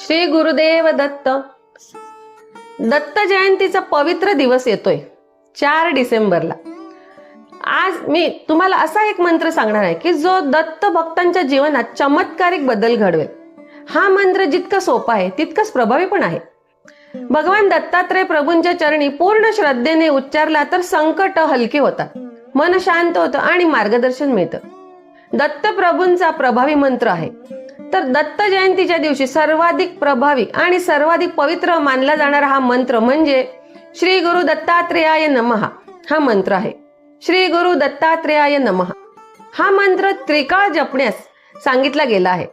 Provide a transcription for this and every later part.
श्री गुरुदेव दत्त. दत्त जयंतीचा पवित्र दिवस येतोय चार डिसेंबरला. आज मी तुम्हाला असा एक मंत्र सांगणार आहे की जो दत्त भक्तांच्या जीवनात चमत्कारिक बदल घडवेल. हा मंत्र जितका सोपा आहे तितकाच प्रभावी पण आहे. भगवान दत्तात्रय प्रभूंच्या चरणी पूर्ण श्रद्धेने उच्चारला तर संकट हलके होतात. मन शांत होतं आणि मार्गदर्शन मिळतं. दत्त प्रभूंचा प्रभावी मंत्र आहे. तर दत्त जयंतीच्या दिवशी सर्वाधिक प्रभावी आणि सर्वाधिक पवित्र मानला जाणारा हा मंत्र म्हणजे श्री गुरु दत्तात्रेयाय नमहा हा मंत्र आहे. श्री गुरु दत्तात्रेयाय नमहा हा मंत्र त्रिकाळ जपण्यास सांगितला गेला आहे.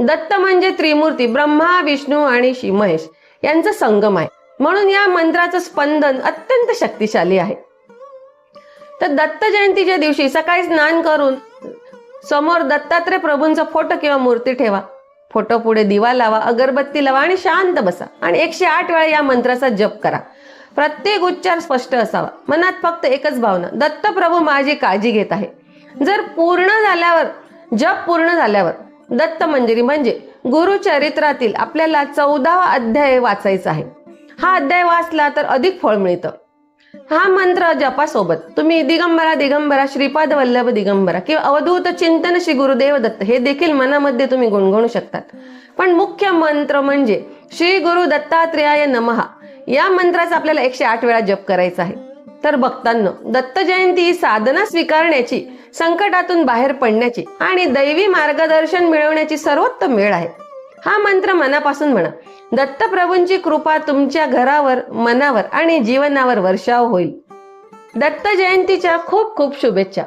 दत्त म्हणजे त्रिमूर्ती ब्रह्मा विष्णू आणि श्री महेश यांचा संगम आहे. म्हणून या मंत्राचं स्पंदन अत्यंत शक्तिशाली आहे. तर दत्त जयंतीच्या दिवशी सकाळी स्नान करून समोर दत्तात्रय प्रभूंचा फोटो किंवा मूर्ती ठेवा. फोटो पुढे दिवा लावा अगरबत्ती लावा आणि शांत बसा. आणि एकशे आठ वेळा या मंत्राचा जप करा. प्रत्येक उच्चार स्पष्ट असावा. मनात फक्त एकच भावना दत्त प्रभू माझी काळजी घेत आहे. जर पूर्ण झाल्यावर जप पूर्ण झाल्यावर दत्त मंजरी म्हणजे गुरुचरित्रातील आपल्याला चौदावा अध्याय वाचायचा आहे. हा अध्याय वाचला तर अधिक फळ मिळतं. हा मंत्र जपासोबत. तुम्ही दिगंबरा दिगंबरा श्रीपाद वल्लभ दिगंबरा किंवा अवधूत चिंतन श्री गुरुदेव दत्त हे देखील मनामध्ये तुम्ही गुणगुणू शकतात. पण मुख्य मंत्र म्हणजे श्री गुरु दत्तात्रेयाय नमहा या मंत्राचा आपल्याला एकशे आठ वेळा जप करायचा आहे. तर भक्तांनो दत्त जयंती ही साधना स्वीकारण्याची संकटातून बाहेर पडण्याची आणि दैवी मार्गदर्शन मिळवण्याची सर्वोत्तम वेळ आहे. हा मंत्र मनापासून म्हणा. दत्तप्रभूंची कृपा तुमच्या घरावर मनावर आणि जीवनावर वर्षाव होईल. दत्त जयंतीच्या खूप खूप शुभेच्छा.